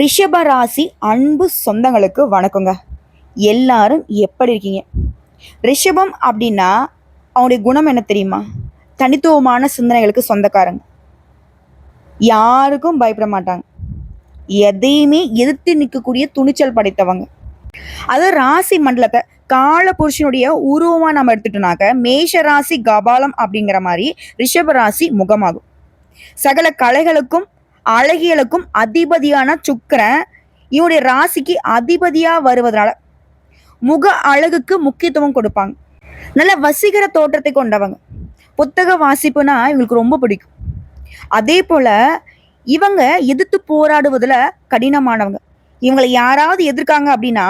ரிஷப ராசி அன்பு சொந்தங்களுக்கு வணக்கங்க. எல்லாரும் எப்படி இருக்கீங்க? ரிஷபம் அப்படின்னா அவனுடைய குணம் என்ன தெரியுமா? தனித்துவமான சிந்தனைகளுக்கு சொந்தக்காரங்க. யாருக்கும் பயப்பட மாட்டாங்க. எதையுமே எதிர்த்து நிற்கக்கூடிய துணிச்சல் படைத்தவங்க. அது ராசி மண்டலத்தை கால புருஷனுடைய உருவமாக நம்ம எடுத்துட்டோம்னாக்க மேஷ ராசி கபாலம் அப்படிங்கிற மாதிரி ரிஷப ராசி முகமாகும். சகல கலைகளுக்கும் அழகியலுக்கும் அதிபதியான சுக்கிரன் இவனுடைய ராசிக்கு அதிபதியா வருவதனால முக அழகுக்கு முக்கியத்துவம் கொடுப்பாங்க. நல்ல வசீகர தோற்றத்தை கொண்டவங்க. புத்தக வாசிப்புனா இவங்களுக்கு ரொம்ப பிடிக்கும். அதே போல இவங்க எதிர்த்து போராடுவதில் கடினமானவங்க. இவங்களை யாராவது எதிர்க்காங்க அப்படின்னா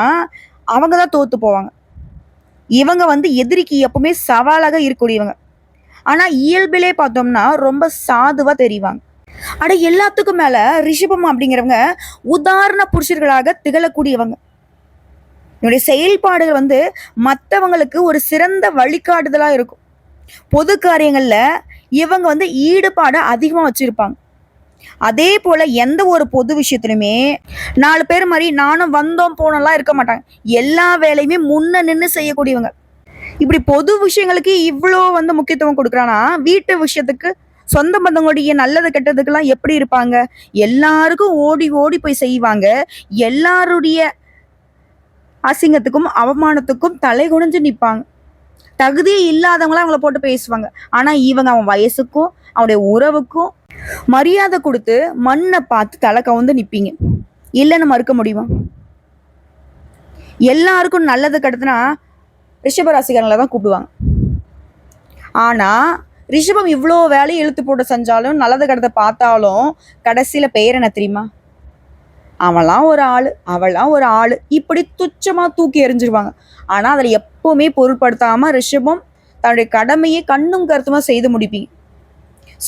அவங்க தான் தோத்து போவாங்க. இவங்க வந்து எதிரிக்கு எப்பவுமே சவாலாக இருக்கக்கூடியவங்க. ஆனால் இயல்பிலே பார்த்தோம்னா ரொம்ப சாதுவாக தெரிவாங்க. அட எல்லாத்துக்கும் மேல ரிஷபம் அப்படிங்கிறவங்க உதாரண புருஷர்களாக திகழக்கூடியவங்க. என்னுடைய செயல்பாடுகள் வந்து மற்றவங்களுக்கு ஒரு சிறந்த வழிகாட்டுதலா இருக்கும். பொது காரியங்களில் இவங்க வந்து ஈடுபாடு அதிகமா வச்சிருப்பாங்க. அதே போல எந்த ஒரு பொது விஷயத்துலையுமே நாலு பேர் மாதிரி நானும் வந்தோம் போனோம்லாம் இருக்க மாட்டாங்க. எல்லா வேலையுமே முன்ன நின்று செய்யக்கூடியவங்க. இப்படி பொது விஷயங்களுக்கு இவ்வளோ வந்து முக்கியத்துவம் கொடுக்குறானா? வீட்டு விஷயத்துக்கு சொந்த பந்தங்களுடைய நல்லது கெட்டதுக்கெல்லாம் எப்படி இருப்பாங்க? எல்லாருக்கும் ஓடி ஓடி போய் செய்வாங்க. எல்லாருடைய அசிங்கத்துக்கும் அவமானத்துக்கும் தலை குனிஞ்சு நிற்பாங்க தகுதியே இல்லாதவங்களாம் அவங்கள போட்டு பேசுவாங்க. ஆனால் இவங்க அவன் வயசுக்கும் அவனுடைய உறவுக்கும் மரியாதை கொடுத்து மண்ணை பார்த்து தலை கவுந்து நிற்பீங்க இல்லைன்னு மறுக்க முடியுமா? எல்லாருக்கும் நல்லது கெடுத்துனா ரிஷபராசிக்காரங்களை தான் கூப்பிடுவாங்க. ஆனால் ரிஷபம் இவ்வளோ வேலையை இழுத்து போட்டு செஞ்சாலும் நல்லது கடத்தை பார்த்தாலும் கடைசியில் பெயர் என்ன தெரியுமா? அவன்லாம் ஒரு ஆள் அவளாம் ஒரு ஆள். இப்படி துச்சமாக தூக்கி எறிஞ்சிருவாங்க. ஆனால் அதில் எப்போவுமே பொருட்படுத்தாமல் ரிஷபம் தன்னுடைய கடமையை கண்ணும் கருத்துமாக செய்து முடிப்பீங்க.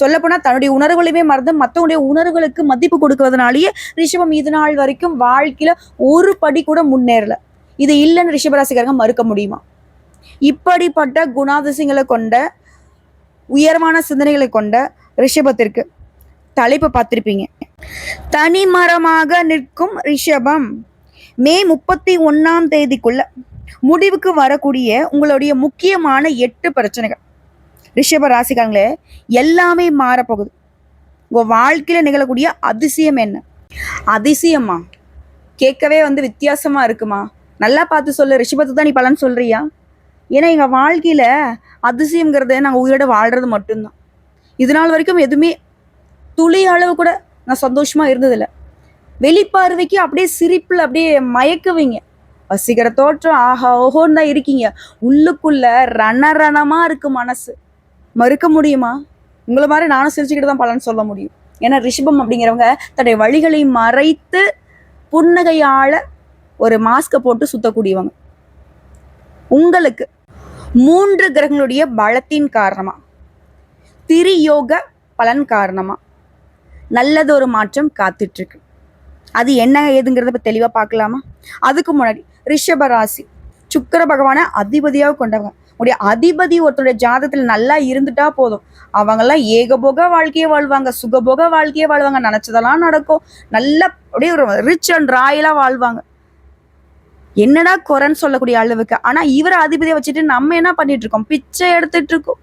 சொல்லப்போனால் தன்னுடைய உணர்வுகளையுமே மறந்து மற்றவங்களுடைய உணர்வுகளுக்கு மதிப்பு கொடுக்கறதுனாலேயே ரிஷபம் இது நாள் வரைக்கும் வாழ்க்கையில் ஒரு படி கூட முன்னேறல. இது இல்லைன்னு ரிஷபராசிக்காரங்க மறுக்க முடியுமா? இப்படிப்பட்ட குணாதிசயங்களை கொண்ட உயர்வான சிந்தனைகளை கொண்ட ரிஷபத்திற்கு தலைப்பு பார்த்திருப்பீங்க. தனிமரமாக நிற்கும் ரிஷபம் மே முப்பத்தி ஒன்னாம் தேதிக்குள்ள முடிவுக்கு வரக்கூடிய உங்களுடைய முக்கியமான எட்டு பிரச்சனைகள். ரிஷப ராசிக்காரங்களே எல்லாமே மாறப்போகுது. உங்க வாழ்க்கையில நிகழக்கூடிய அதிசயம் என்ன? அதிசயமா? கேட்கவே வந்து வித்தியாசமா இருக்குமா? நல்லா பார்த்து சொல்லு ரிஷபத்தை தான் நீ பலன் சொல்றியா? ஏன்னா எங்கள் வாழ்க்கையில் அதிசயங்கிறத நாங்கள் உயிரோட வாழ்கிறது மட்டும்தான். இது நாள் வரைக்கும் எதுவுமே துளி அளவு கூட நான் சந்தோஷமாக இருந்ததில்லை. வெளிப்பார்வைக்கு அப்படியே சிரிப்பில் அப்படியே மயக்குவீங்க. வசிக்கிற தோற்றம் ஆஹா ஓஹோன்னு தான் இருக்கீங்க. உள்ளுக்குள்ள ரணரணமா இருக்கு மனசு. மறுக்க முடியுமா? உங்களை மாதிரி நானும் சிரிச்சுக்கிட்டு தான் பலன் சொல்ல முடியும். ஏன்னா ரிஷபம் அப்படிங்கிறவங்க தன்னுடைய வழிகளை மறைத்து புன்னகையால் ஒரு மாஸ்கை போட்டு சுத்தக்கூடியவங்க. உங்களுக்கு மூன்று கிரகங்களுடைய பலத்தின் காரணமா? திரியோக பலன் காரணமா? நல்லதொரு மாற்றம் காத்துட்டு இருக்கு அது என்ன ஏதுங்கிறத இப்போ தெளிவாக பார்க்கலாமா அதுக்கு முன்னாடி ரிஷப ராசி. சுக்கிர பகவானை அதிபதியாக கொண்டவங்க. உடைய அதிபதி ஒருத்தருடைய ஜாதகத்தில் நல்லா இருந்துட்டா போதும். அவங்கெல்லாம் ஏகபோக வாழ்க்கையே வாழ்வாங்க சுகபோக வாழ்க்கையே வாழ்வாங்க. நினச்சதெல்லாம் நடக்கும். நல்லா அப்படியே ஒரு ரிச் அண்ட் ராயலாக வாழ்வாங்க. என்னடா குறைன்னு சொல்லக்கூடிய அளவுக்கு. ஆனா இவரை அதிபதியை வச்சுட்டு நம்ம என்ன பண்ணிட்டு இருக்கோம் பிச்சை எடுத்துட்டு இருக்கோம்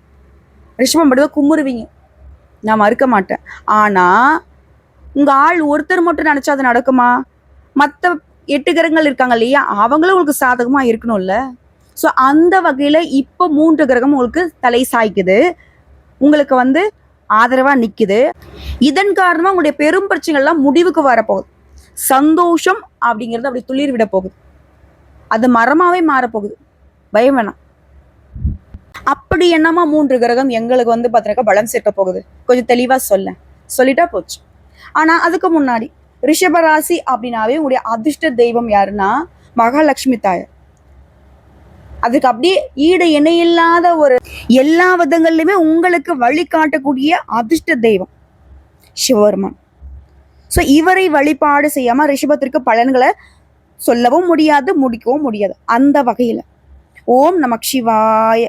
ரிஷபம் மட்டும் குமுறுவீங்க. நான் மறுக்க மாட்டேன். ஆனா உங்க ஆள் ஒருத்தர் மட்டும் நினைச்சா அது நடக்குமா? மற்ற எட்டு கிரகங்கள் இருக்காங்க இல்லையா? அவங்களும் உங்களுக்கு சாதகமா இருக்கணும்ல. ஸோ அந்த வகையில இப்போ மூன்று கிரகம் உங்களுக்கு தலை சாய்க்குது. உங்களுக்கு வந்து ஆதரவா நிக்குது. இதன் காரணமா உங்களுடைய பெரும் பிரச்சனைகள்லாம் முடிவுக்கு வரப்போகுது. சந்தோஷம் அப்படிங்கிறது அப்படி துளிர் விட போகுது. அது மரமாவே மாறப்போகுது. பயம் வேணாம். அப்படி என்னமா மூன்று கிரகம் எங்களுக்கு வந்து பார்த்தீங்கன்னா பலம் சேர்க்க போகுது. கொஞ்சம் தெளிவா சொல்ல சொல்லிட்டா போச்சு. ஆனா அதுக்கு முன்னாடி ரிஷபராசி அப்படின்னாவே உங்களுடைய அதிர்ஷ்ட தெய்வம் யாருன்னா மகாலட்சுமி தாயார். அதுக்கு அப்படியே ஈடு இணையில்லாத ஒரு எல்லா விதங்கள்லையுமே உங்களுக்கு வழிகாட்டக்கூடிய அதிர்ஷ்ட தெய்வம். சிவபெருமான். ஸோ இவரை வழிபாடு செய்யாம ரிஷபத்திற்கு பலன்களை சொல்லவும் முடியாது முடிக்கவும் முடியாது. அந்த வகையில். ஓம் நமக் சிவாய.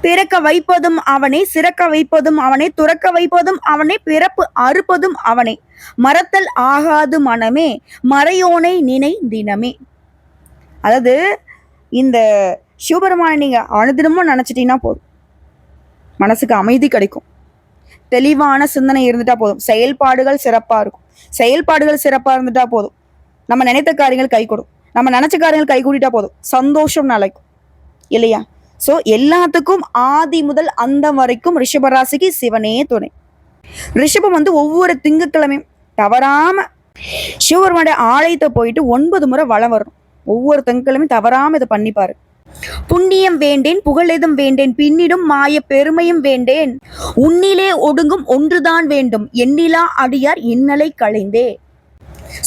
பிறக்க வைப்பதும் அவனே சிறக்க வைப்பதும் அவனே துறக்க வைப்பதும் அவனே பிறப்பு அறுப்பதும் அவனே. மறத்தல் ஆகாது மனமே மறையோனை நினை தினமே அதாவது இந்த சிவபெருமானை நீங்க அனுதினமும் நினைச்சிட்டீங்கன்னா போதும். மனசுக்கு அமைதி கிடைக்கும். தெளிவான சிந்தனை இருந்துட்டா போதும். செயல்பாடுகள் சிறப்பா இருக்கும். செயல்பாடுகள் சிறப்பா இருந்துட்டா போதும். நம்ம நினைத்த காரியங்கள் கை கொடும். நம்ம நினைச்ச காரியங்கள் கை கூட்டிட்டா போதும். சந்தோஷம் நிலைக்கும். இல்லையா? ஸோ எல்லாத்துக்கும் ஆதி முதல் அந்த வரைக்கும் ரிஷபராசிக்கு சிவனே துணை. ரிஷபம் வந்து ஒவ்வொரு திங்கட்கிழமையும் தவறாம சிவபெருமானுடைய ஆலயத்தை போயிட்டு ஒன்பது முறை வளம் வரும் ஒவ்வொரு திங்கக்கிழமையும் தவறாம இதை பண்ணிப்பாரு. புண்ணியம் வேண்டேன் புகழெதும் வேண்டேன் பின்னிடும் மாய பெருமையும் வேண்டேன். உன்னிலே ஒடுங்கும் ஒன்றுதான் வேண்டும். எண்ணிலா அடியார் இன்னலை களைந்தே.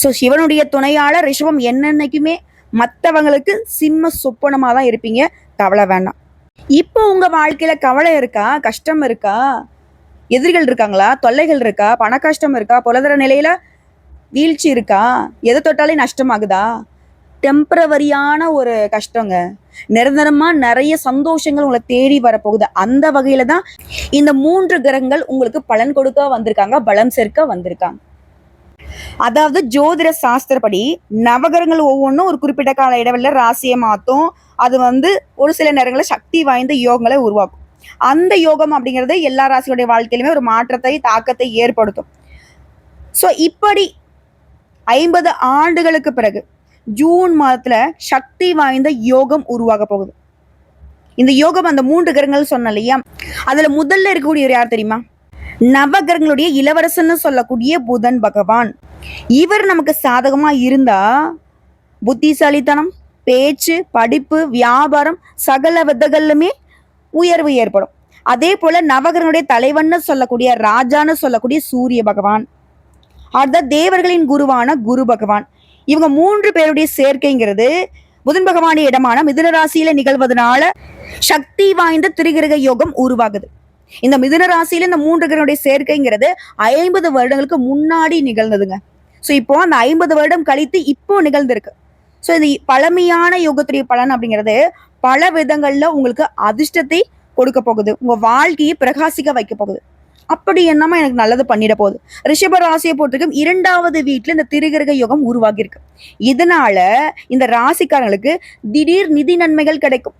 ஸோ சிவனுடைய துணையாளர் ரிஷபம் என்னென்னைக்குமே மற்றவங்களுக்கு சிம்ம சொப்பனமாக தான் இருப்பீங்க. கவலை வேண்டாம். இப்போ உங்கள் வாழ்க்கையில் கவலை இருக்கா? கஷ்டம் இருக்கா? எதிரிகள் இருக்காங்களா? தொல்லைகள் இருக்கா? பண கஷ்டம் இருக்கா? பொருளாதார நிலையில் வீழ்ச்சி இருக்கா? எதை தொட்டாலே நஷ்டமாகுதா? டெம்பரவரியான ஒரு கஷ்டங்க. நிரந்தரமாக நிறைய சந்தோஷங்கள் உங்களை தேடி வரப்போகுது. அந்த வகையில் தான் இந்த மூன்று கிரகங்கள் உங்களுக்கு பலன் கொடுக்க வந்திருக்காங்க பலம் சேர்க்க வந்திருக்காங்க. அதாவது ஜோதிட சாஸ்திரப்படி நவகரங்கள் ஒவ்வொன்றும் ஒரு குறிப்பிட்ட கால இடைவெளியில் ராசியை மாற்றும் அது வந்து ஒரு சில நேரங்களில் சக்தி வாய்ந்த யோகங்களை உருவாக்கும். அந்த யோகம் அப்படிங்கிறது எல்லா ராசியுடைய வாழ்க்கையிலுமே ஒரு மாற்றத்தை தாக்கத்தை ஏற்படுத்தும். ஸோ இப்படி ஐம்பது ஆண்டுகளுக்கு பிறகு ஜூன் மாதத்துல சக்தி வாய்ந்த யோகம் உருவாக போகுது. இந்த யோகம் அந்த மூன்று கிரகங்கள் சொன்ன இல்லையா? அதுல முதல்ல இருக்கக்கூடியவர் யார் தெரியுமா? நவகிரகங்களுடைய இளவரசன்னு சொல்லக்கூடிய புதன் பகவான். இவர் நமக்கு சாதகமா இருந்தா புத்திசாலித்தனம் பேச்சு படிப்பு வியாபாரம் சகல விதங்கள்லுமே உயர்வு ஏற்படும். அதே போல நவகிரகனுடைய தலைவன்னு சொல்லக்கூடிய ராஜான்னு சொல்லக்கூடிய சூரிய பகவான். அடுத்த தேவர்களின் குருவான குரு பகவான். இவங்க மூன்று பேருடைய சேர்க்கைங்கிறது புதன் பகவானுடைய இடமான மிதுன ராசியில நிகழ்வதனால சக்தி வாய்ந்த திரிகிரக யோகம் உருவாகுது. இந்த மிதுன ராசியில இந்த மூன்று கிரகனுடைய சேர்க்கைங்கிறது ஐம்பது வருடங்களுக்கு முன்னாடி நிகழ்ந்ததுங்க. ஸோ இப்போ அந்த ஐம்பது வருடம் கழித்து இப்போ நிகழ்ந்திருக்கு. ஸோ இந்த பழமையான யோகத்துடைய பலன் அப்படிங்கிறது பல விதங்கள்ல உங்களுக்கு அதிர்ஷ்டத்தை கொடுக்க போகுது. உங்க வாழ்க்கையை பிரகாசிக்க வைக்க போகுது. அப்படி என்னமா எனக்கு நல்லது பண்ணிட போகுது. ரிஷப ராசியை பொறுத்தவரைக்கும் இரண்டாவது வீட்டுல இந்த திருகிரக யோகம் உருவாகியிருக்கு. இதனால இந்த ராசிக்காரங்களுக்கு திடீர் நிதி நன்மைகள் கிடைக்கும்.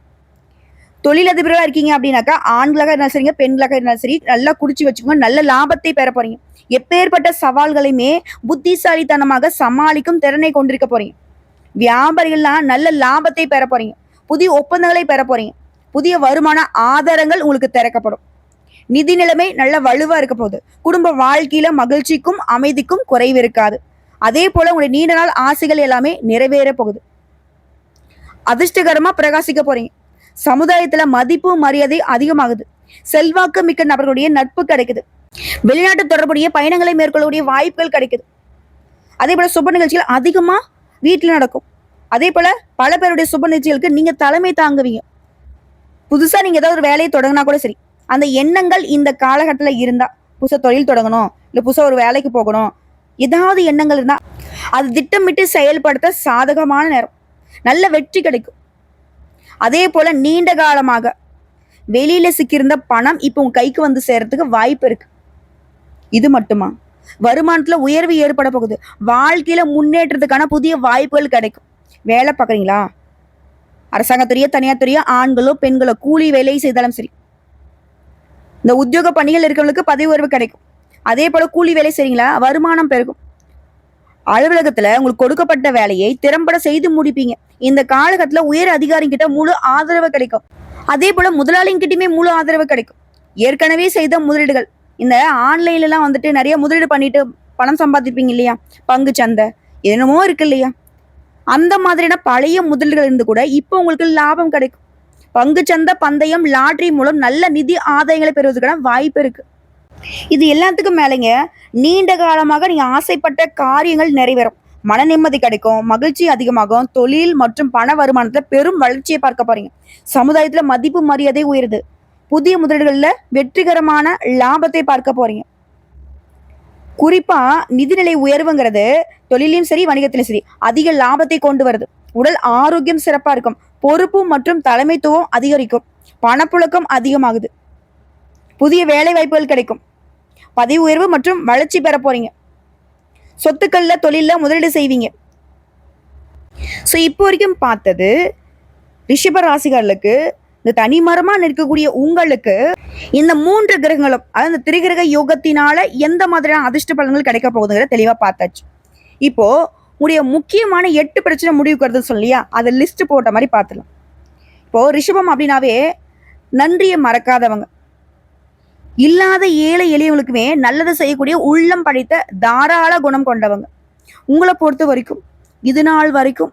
தொழிலதிபர்களா இருக்கீங்க அப்படின்னாக்கா ஆண்களாக இருந்தாலும் சரிங்க பெண்களாக இருந்தாலும் சரி நல்லா குடிச்சு வச்சுக்கோங்க நல்ல லாபத்தை பெற போறீங்க. எப்பேற்பட்ட சவால்களையுமே புத்திசாலித்தனமாக சமாளிக்கும் திறனை கொண்டிருக்க போறீங்க. வியாபாரிகள்லாம் நல்ல லாபத்தை பெற போறீங்க. புதிய ஒப்பந்தங்களை பெற போறீங்க. புதிய வருமான ஆதாரங்கள் உங்களுக்கு திறக்கப்படும். நிதி நிலைமை நல்ல வலுவா இருக்க போகுது. குடும்ப வாழ்க்கையில மகிழ்ச்சிக்கும் அமைதிக்கும் குறைவு இருக்காது. அதே போல உங்களுடைய நீண்ட நாள் ஆசைகள் எல்லாமே நிறைவேற போகுது. அதிர்ஷ்டகரமா பிரகாசிக்க போறீங்க. சமுதாயத்துல மதிப்பு மரியாதை அதிகமாகுது. செல்வாக்கு மிக்க நபர்களுடைய நட்பு கிடைக்குது. வெளிநாட்டு தொடர்புடைய பயணங்களை மேற்கொள்ளக்கூடிய வாய்ப்புகள் கிடைக்குது. அதே போல சுப நிகழ்ச்சிகள் அதிகமா வீட்டில் நடக்கும். அதே போல பல பேருடைய சுப நிகழ்ச்சிகளுக்கு நீங்க தலைமை தாங்குவீங்க. புதுசா நீங்க ஏதாவது ஒரு வேலையை தொடங்கினா கூட சரி. அந்த எண்ணங்கள் இந்த காலகட்டத்தில் இருந்தா புதுசா தொழில் தொடங்கணும் இல்ல புதுசா ஒரு வேலைக்கு போகணும் ஏதாவது எண்ணங்கள் இருந்தா அது திட்டமிட்டு செயல்படுத்த சாதகமான நேரம். நல்ல வெற்றி கிடைக்கும். அதே போல் நீண்ட காலமாக வெளியில் சிக்கியிருந்த பணம் இப்போ உங்கள் கைக்கு வந்து சேர்றதுக்கு வாய்ப்பு இருக்கு. இது மட்டுமா? வருமானத்தில் உயர்வு ஏற்பட போகுது. வாழ்க்கையில் முன்னேற்றத்துக்கான புதிய வாய்ப்புகள் கிடைக்கும். வேலை பார்க்குறீங்களா? அரசாங்கத்துறையோ தனியார் துறையோ ஆண்களோ பெண்களோ கூலி வேலை செய்தாலும் சரி. இந்த உத்தியோக பணிகள் இருக்கிறவங்களுக்கு பதவி உயர்வு கிடைக்கும். அதே போல் கூலி வேலை செய்றீங்களா? வருமானம் பெருகும். அலுவலகத்தில் உங்களுக்கு கொடுக்கப்பட்ட வேலையை திறம்பட செய்து முடிப்பீங்க. இந்த காலகட்டத்தில் உயர் அதிகாரிகிட்ட முழு ஆதரவு கிடைக்கும். அதே போல முதலாளிங்கிட்டயுமே முழு ஆதரவு கிடைக்கும். ஏற்கனவே செய்த முதலீடுகள். இந்த ஆன்லைன்லலாம் வந்துட்டு நிறைய முதலீடு பண்ணிட்டு பணம் சம்பாதிப்பீங்க இல்லையா? பங்கு சந்தை. என்னமோ இருக்கு இல்லையா? அந்த மாதிரியான பழைய முதலீடுகள் இருந்து கூட இப்போ உங்களுக்கு லாபம் கிடைக்கும். பங்கு சந்தை பந்தயம் லாட்ரி மூலம் நல்ல நிதி ஆதாயங்களை பெறுவதற்கான வாய்ப்பு இருக்கு. இது எல்லாத்துக்கும் மேலேங்க நீண்ட காலமாக நீங்க ஆசைப்பட்ட காரியங்கள் நிறைவேறும். மன நிம்மதி கிடைக்கும் மகிழ்ச்சி அதிகமாகும் தொழில் மற்றும் பண வருமானத்துல பெரும் வளர்ச்சியை பார்க்க போறீங்க. சமுதாயத்துல மதிப்பு மரியாதை உயருது. புதிய முதலீடுகள்ல வெற்றிகரமான லாபத்தை பார்க்க போறீங்க. குறிப்பா நிதிநிலை உயர்வுங்கிறது தொழிலையும் சரி வணிகத்திலும் சரி அதிக லாபத்தை கொண்டு வருது. உடல் ஆரோக்கியம் சிறப்பா இருக்கும். பொறுப்பு மற்றும் தலைமைத்துவம் அதிகரிக்கும். பணப்புழக்கம் அதிகமாகுது. புதிய வேலை வாய்ப்புகள் கிடைக்கும். பதவி உயர்வு மற்றும் வளர்ச்சி பெற போறீங்க. சொத்துக்கள்ல தொழிலில் முதலீடு செய்வீங்க. ஸோ இப்போ வரைக்கும் பார்த்தது ரிஷப ராசிகர்களுக்கு இந்த தனிமரமா நிற்கக்கூடிய உங்களுக்கு இந்த மூன்று கிரகங்களும் அதாவது இந்த திரிகிரக யோகத்தினால எந்த மாதிரியான அதிர்ஷ்ட பலன்கள் கிடைக்க போகுதுங்கிற தெளிவா பார்த்தாச்சு. இப்போ உடைய முக்கியமான எட்டு பிரச்சனை முடிவுக்கு வருதுன்னு சொல்லியா அதை லிஸ்ட் போட்ட மாதிரி பார்த்துலாம் இப்போ ரிஷபம் அப்படின்னாவே நன்றியை மறக்காதவங்க. இல்லாத ஏழை எளியவங்களுக்குமே நல்லது செய்யக்கூடிய உள்ளம் படைத்த தாராள குணம் கொண்டவங்க. உங்களை பொறுத்த வரைக்கும் இது நாள் வரைக்கும்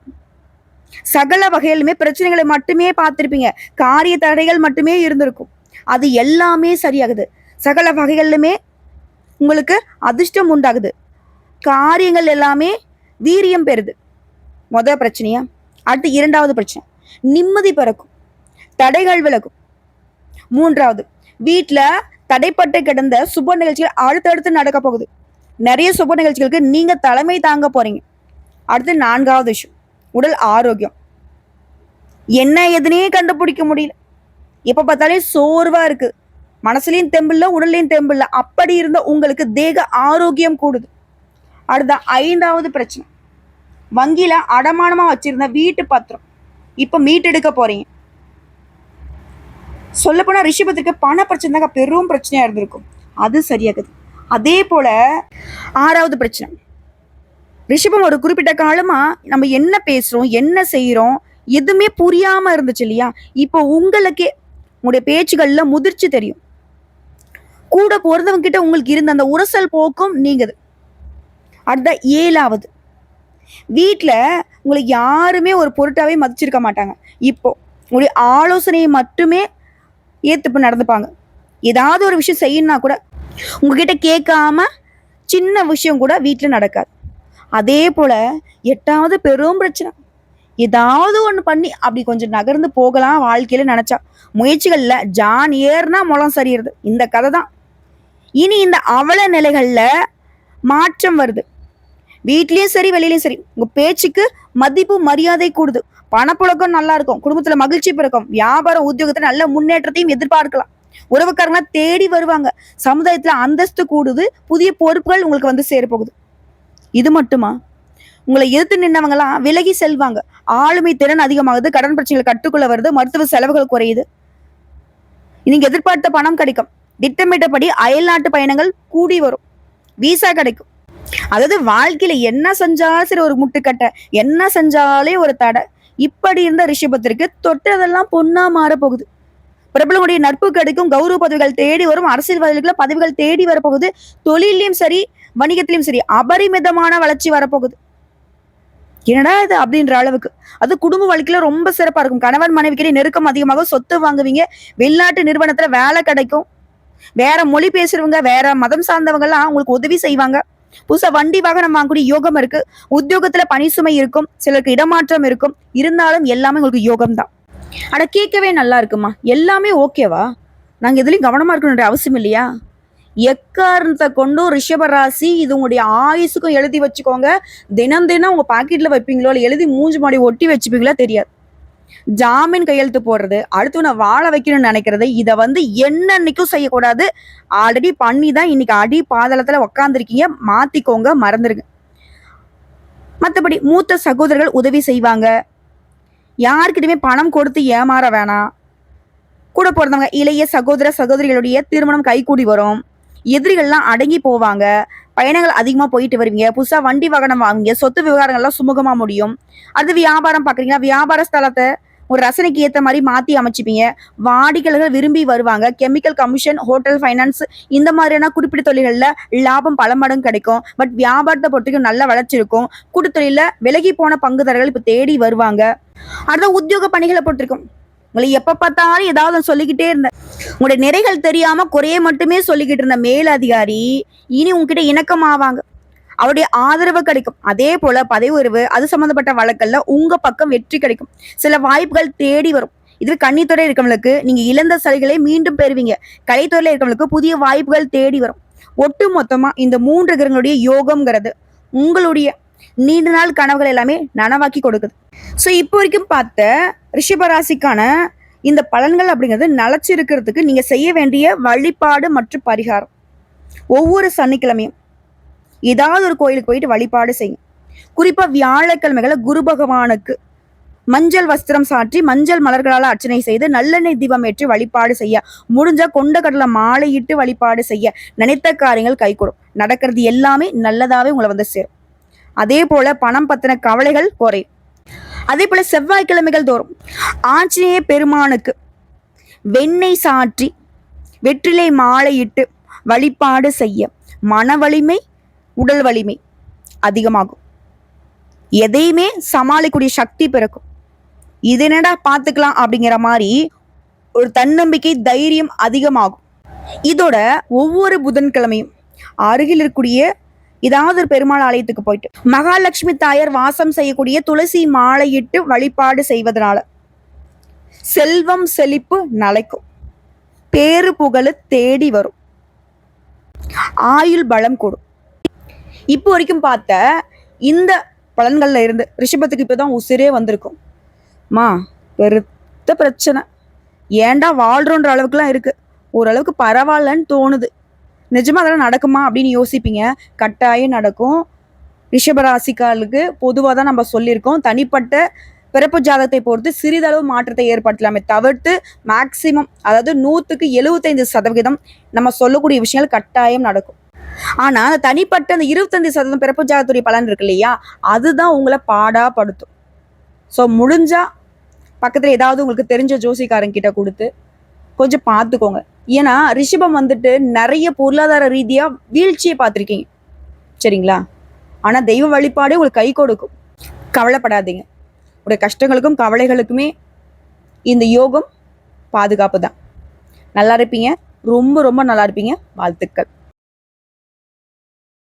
சகல வகையிலுமே பிரச்சனைகளை மட்டுமே பார்த்துருப்பீங்க. காரிய தடைகள் மட்டுமே இருந்திருக்கும். அது எல்லாமே சரியாகுது. சகல வகைகளிலுமே உங்களுக்கு அதிர்ஷ்டம் உண்டாகுது. காரியங்கள் எல்லாமே வீரியம் பெறுது. முத பிரச்சனையா? அடுத்து இரண்டாவது பிரச்சனை. நிம்மதி பிறக்கும். தடைகள் விலகும். மூன்றாவது வீட்டில் தடைப்பட்டு கிடந்த சுப நிகழ்ச்சிகள் அடுத்தடுத்து நடக்க போகுது. நிறைய சுப நிகழ்ச்சிகளுக்கு நீங்க தலைமை தாங்க போறீங்க. அடுத்து நான்காவது விஷயம் உடல் ஆரோக்கியம். என்ன எதுனே கண்டுபிடிக்க முடியல. எப்ப பார்த்தாலே சோர்வா இருக்கு. மனசுலையும் தெம்பில்ல உடல்லையும் தெம்பில்ல அப்படி இருந்த உங்களுக்கு தேக ஆரோக்கியம் கூடுது. அடுத்த ஐந்தாவது பிரச்சனை. வங்கியில அடமானமா வச்சிருந்த வீட்டு பத்திரம். இப்ப மீட்டெடுக்க போறீங்க. சொல்லப்போனால் ரிஷபத்திற்கு பண பிரச்சனை தாங்க பெரும் பிரச்சனையாக இருந்திருக்கும். அது சரியாகுது. அதே போல ஆறாவது பிரச்சனை. ரிஷபம் ஒரு குறிப்பிட்ட காலமாக நம்ம என்ன பேசுகிறோம் என்ன செய்கிறோம் எதுவுமே புரியாமல் இருந்துச்சு இல்லையா? இப்போ உங்களுக்கே உங்களுடைய பேச்சுகளில் முதிர்ச்சி தெரியும். கூட பிறந்தவங்க கிட்ட உங்களுக்கு இருந்த அந்த உரசல் போக்கும் நீங்குது. அடுத்த ஏழாவது. வீட்டில் உங்களுக்கு யாருமே ஒரு பொருட்டாவே மதிச்சிருக்க மாட்டாங்க. இப்போ உங்களுடைய ஆலோசனையை மட்டுமே ஏத்துப்பு நடந்துப்பாங்க. ஏதாவது ஒரு விஷயம் செய்யணும்னா கூட உங்ககிட்ட கேட்காம சின்ன விஷயம் கூட வீட்டில் நடக்காது. அதே போல எட்டாவது பெரும் பிரச்சனை. ஏதாவது ஒன்று பண்ணி அப்படி கொஞ்சம் நகர்ந்து போகலாம் வாழ்க்கையில் நினச்சா. முயற்சிகளில் ஜான் ஏறுனா முளம் சரியிறது. இந்த கதை தான். இனி இந்த அவல நிலைகளில் மாற்றம் வருது. வீட்லேயும் சரி வெளியிலையும் சரி. உங்கள் பேச்சுக்கு மதிப்பு மரியாதை கூடுது. பணப்புழக்கம் நல்லா இருக்கும். குடும்பத்துல மகிழ்ச்சி பிறக்கும். வியாபாரம் உத்தியோகத்துல நல்ல முன்னேற்றத்தையும் எதிர்பார்க்கலாம். உறவுக்காரங்க தேடி வருவாங்க. சமுதாயத்துல அந்தஸ்து கூடுது. புதிய பொறுப்புகள் உங்களுக்கு வந்து சேரப்போகுது இது மட்டுமா? உங்களை எதிர்த்து நின்னவங்கலாம் விலகி செல்வாங்க. ஆளுமை திறன் அதிகமாகுது. கடன் பிரச்சனைகள் கட்டுக்குள்ள வருது. மருத்துவ செலவுகள் குறையுது. நீங்க எதிர்பார்த்த பணம் கிடைக்கும். திட்டமிட்டபடி அயல்நாட்டு பயணங்கள் கூடி வரும். விசா கிடைக்கும். அதாவது வாழ்க்கையில என்ன செஞ்சாலும் சரி ஒரு முட்டுக்கட்டை. என்ன செஞ்சாலே ஒரு தடை. இப்படி இருந்த ரிஷபத்திற்கு தொட்டதெல்லாம் பொண்ணா மாற போகுது பிரபலங்களுடைய நட்பு கிடைக்கும் கௌரவ பதவிகள் தேடி வரும் அரசியல்வாதிகளுக்குள்ள பதவிகள் தேடி வரப்போகுது. தொழிலையும் சரி வணிகத்திலையும் சரி அபரிமிதமான வளர்ச்சி வரப்போகுது. என்னடா இது அப்படின்ற அளவுக்கு. அது குடும்ப வாழ்க்கையில ரொம்ப சிறப்பா இருக்கும். கணவன் மனைவிக்கிட்டே நெருக்கம் அதிகமாக சொத்து வாங்குவீங்க. வெளிநாட்டு நிறுவனத்துல வேலை கிடைக்கும். வேற மொழி பேசுறவங்க வேற மதம் சார்ந்தவங்க எல்லாம் உங்களுக்கு உதவி செய்வாங்க. புதுசா வண்டி வாகனம் வாங்கக்கூடிய யோகம் இருக்கு. உத்தியோகத்துல பணி சுமை இருக்கும். சிலருக்கு இடமாற்றம் இருக்கும். இருந்தாலும் எல்லாமே உங்களுக்கு யோகம் தான் அட கேட்கவே நல்லா இருக்குமா? எல்லாமே ஓகேவா நாங்க எதுலயும் கவனமா இருக்கணுன்ற அவசியம் இல்லையா? எக்காரணத்தை கொண்டும் ரிஷபராசி இது உங்களுடைய ஆயுசுக்கும் எழுதி வச்சுக்கோங்க. தினம் தினம் உங்க பாக்கெட்ல வைப்பீங்களோ இல்லை எழுதி மூஞ்சி மாடி ஒட்டி வச்சுப்பீங்களா தெரியாது. ஜாமீன் கையெழுத்து போடுறது அடுத்து நான் வாழ வைக்கணும்னு நினைக்கிறது இதை வந்து என்னன்னைக்கும் செய்யக்கூடாது. ஆல்ரெடி பண்ணி தான் இன்னைக்கு அடி பாதளத்துல உக்காந்துருக்கீங்க மாத்திக்கோங்க மறந்துருங்க. மற்றபடி மூத்த சகோதரர்கள் உதவி செய்வாங்க. யாருக்கிட்டயுமே பணம் கொடுத்து ஏமாற வேணாம். கூட பிறந்தவங்க இளைய சகோதர சகோதரிகளுடைய திருமணம் கைகூடி வரும். எதிரிகள்லாம் அடங்கி போவாங்க. பயணங்கள் அதிகமாக போயிட்டு வருவீங்க. புதுசாக வண்டி வாகனம் வாங்குவீங்க. சொத்து விவகாரங்கள்லாம் சுமூகமாக முடியும். அது வியாபாரம் பார்க்குறீங்கன்னா வியாபார ஸ்தலத்தை ஒரு ரசனைக்கு ஏற்ற மாதிரி மாற்றி அமைச்சுப்பீங்க. வாடிக்கையாளர்கள் விரும்பி வருவாங்க. கெமிக்கல் கமிஷன் ஹோட்டல் ஃபைனான்ஸ் இந்த மாதிரியான குறிப்பிட்ட தொழில்களில் லாபம் பல மடங்கு கிடைக்கும். பட் வியாபாரத்தை பொறுத்தவரைக்கும் நல்ல வளர்ச்சி இருக்கும். கூட்டுத்தொழிலில் விலகி போன பங்குதாரர்கள் இப்போ தேடி வருவாங்க. அடுத்த உத்தியோக பணிகளை பொறுத்திருக்கும் உங்களை எப்ப பார்த்தாலும் ஏதாவது சொல்லிக்கிட்டே இருந்தேன். உங்களுடைய நிறைகள் தெரியாம குறைய மட்டுமே சொல்லிக்கிட்டு இருந்த மேலதிகாரி இனி உங்ககிட்ட இணக்கமாவாங்க. அவருடைய ஆதரவு கிடைக்கும். அதே போல பதவி உயர்வு அது சம்பந்தப்பட்ட வழக்கல்ல உங்க பக்கம் வெற்றி கிடைக்கும். சில வாய்ப்புகள் தேடி வரும். இதில் கன்னித்துறை இருக்கவங்களுக்கு நீங்க இழந்த சலுகைகளை மீண்டும் பெறுவீங்க. கலைத்துறையில இருக்கவங்களுக்கு புதிய வாய்ப்புகள் தேடி வரும். ஒட்டு மொத்தமா இந்த மூன்று கிரகங்களுடைய யோகம்ங்கிறது உங்களுடைய நீண்ட நாள் கனவுகள் எல்லாமே நனவாக்கி கொடுக்குது. ஸோ இப்போ வரைக்கும் பார்த்த ரிஷபராசிக்கான இந்த பலன்கள் அப்படிங்கிறது நிலச்சிருக்கிறதுக்கு நீங்க செய்ய வேண்டிய வழிபாடு மற்றும் பரிகாரம். ஒவ்வொரு சனிக்கிழமையும் ஏதாவது ஒரு கோயிலுக்கு போயிட்டு வழிபாடு செய்யும். குறிப்பா வியாழக்கிழமைகளை குரு பகவானுக்கு மஞ்சள் வஸ்திரம் சாற்றி மஞ்சள் மலர்களால் அர்ச்சனை செய்து நல்லெண்ணெய் தீபம் ஏற்றி வழிபாடு செய்ய முடிஞ்சா கொண்ட கடலை மாலையிட்டு வழிபாடு செய்ய நினைத்த காரியங்கள் கைகூடும். நடக்கிறது எல்லாமே நல்லதாவே உங்களை வந்து சேரும். அதே போல பணம் பத்தின கவலைகள் குறையும். அதே போல செவ்வாய்க்கிழமைகள் தோறும் ஆஞ்சநேய பெருமானுக்கு வெண்ணெய் சாற்றி வெற்றிலை மாலையிட்டு வழிபாடு செய்ய மன வலிமை உடல் வலிமை அதிகமாகும். எதையுமே சமாளிக்கக்கூடிய சக்தி பிறக்கும். இது என்னடா பார்த்துக்கலாம் அப்படிங்கிற மாதிரி ஒரு தன்னம்பிக்கை தைரியம் அதிகமாகும். இதோட ஒவ்வொரு புதன்கிழமையும் அருகில் இருக்கக்கூடிய ஏதாவது ஒரு பெருமாள் ஆலயத்துக்கு போயிட்டு. மகாலட்சுமி தாயார் வாசம் செய்யக்கூடிய துளசி மாலையிட்டு வழிபாடு செய்வதனால செல்வம் செழிப்பு நலைக்கும். பேரு புகழு தேடி வரும். ஆயுள் பலம் கூடும். இப்போ வரைக்கும் பார்த்த இந்த பலன்கள்ல இருந்து ரிஷபத்துக்கு இப்போதான் உசிரே வந்திருக்கும். மா பெருத்த பிரச்சனை. ஏன்டா வாழ்றோன்ற அளவுக்குலாம் இருக்கு. ஓரளவுக்கு பரவாயில்லன்னு தோணுது. நிஜமா அதெல்லாம் நடக்குமா அப்படின்னு யோசிப்பீங்க. கட்டாயம் நடக்கும். ரிஷபராசிக்காலுக்கு பொதுவாக தான் நம்ம சொல்லியிருக்கோம். தனிப்பட்ட பிறப்பு ஜாதகத்தை பொறுத்து சிறிதளவு மாற்றத்தை ஏற்படுத்தலாமே தவிர்த்து மேக்சிமம் அதாவது நூற்றுக்கு எழுபத்தைந்து சதவிகிதம் நம்ம சொல்லக்கூடிய விஷயங்கள் கட்டாயம் நடக்கும். ஆனால் அந்த தனிப்பட்ட அந்த இருபத்தஞ்சு சதவீதம் பிறப்பு ஜாதகத்துடைய பலன் இருக்கு இல்லையா? அதுதான் உங்களை பாடாப்படுத்தும். ஸோ முடிஞ்சால் பக்கத்தில் ஏதாவது உங்களுக்கு தெரிஞ்ச ஜோசிக்காரங்கிட்ட கொடுத்து கொஞ்சம் பார்த்துக்கோங்க. ஏன்னா ரிஷபம் வந்துட்டு நிறைய பொருளாதார ரீதியாக வீழ்ச்சியை பார்த்துருக்கீங்க. சரிங்களா? ஆனால் தெய்வ வழிபாடே உங்களுக்கு கை கொடுக்கும். கவலைப்படாதீங்க. உடைய கஷ்டங்களுக்கும் கவலைகளுக்குமே இந்த யோகம் பாதுகாப்பு தான். நல்லா இருப்பீங்க. ரொம்ப ரொம்ப நல்லா இருப்பீங்க. வாழ்த்துக்கள்.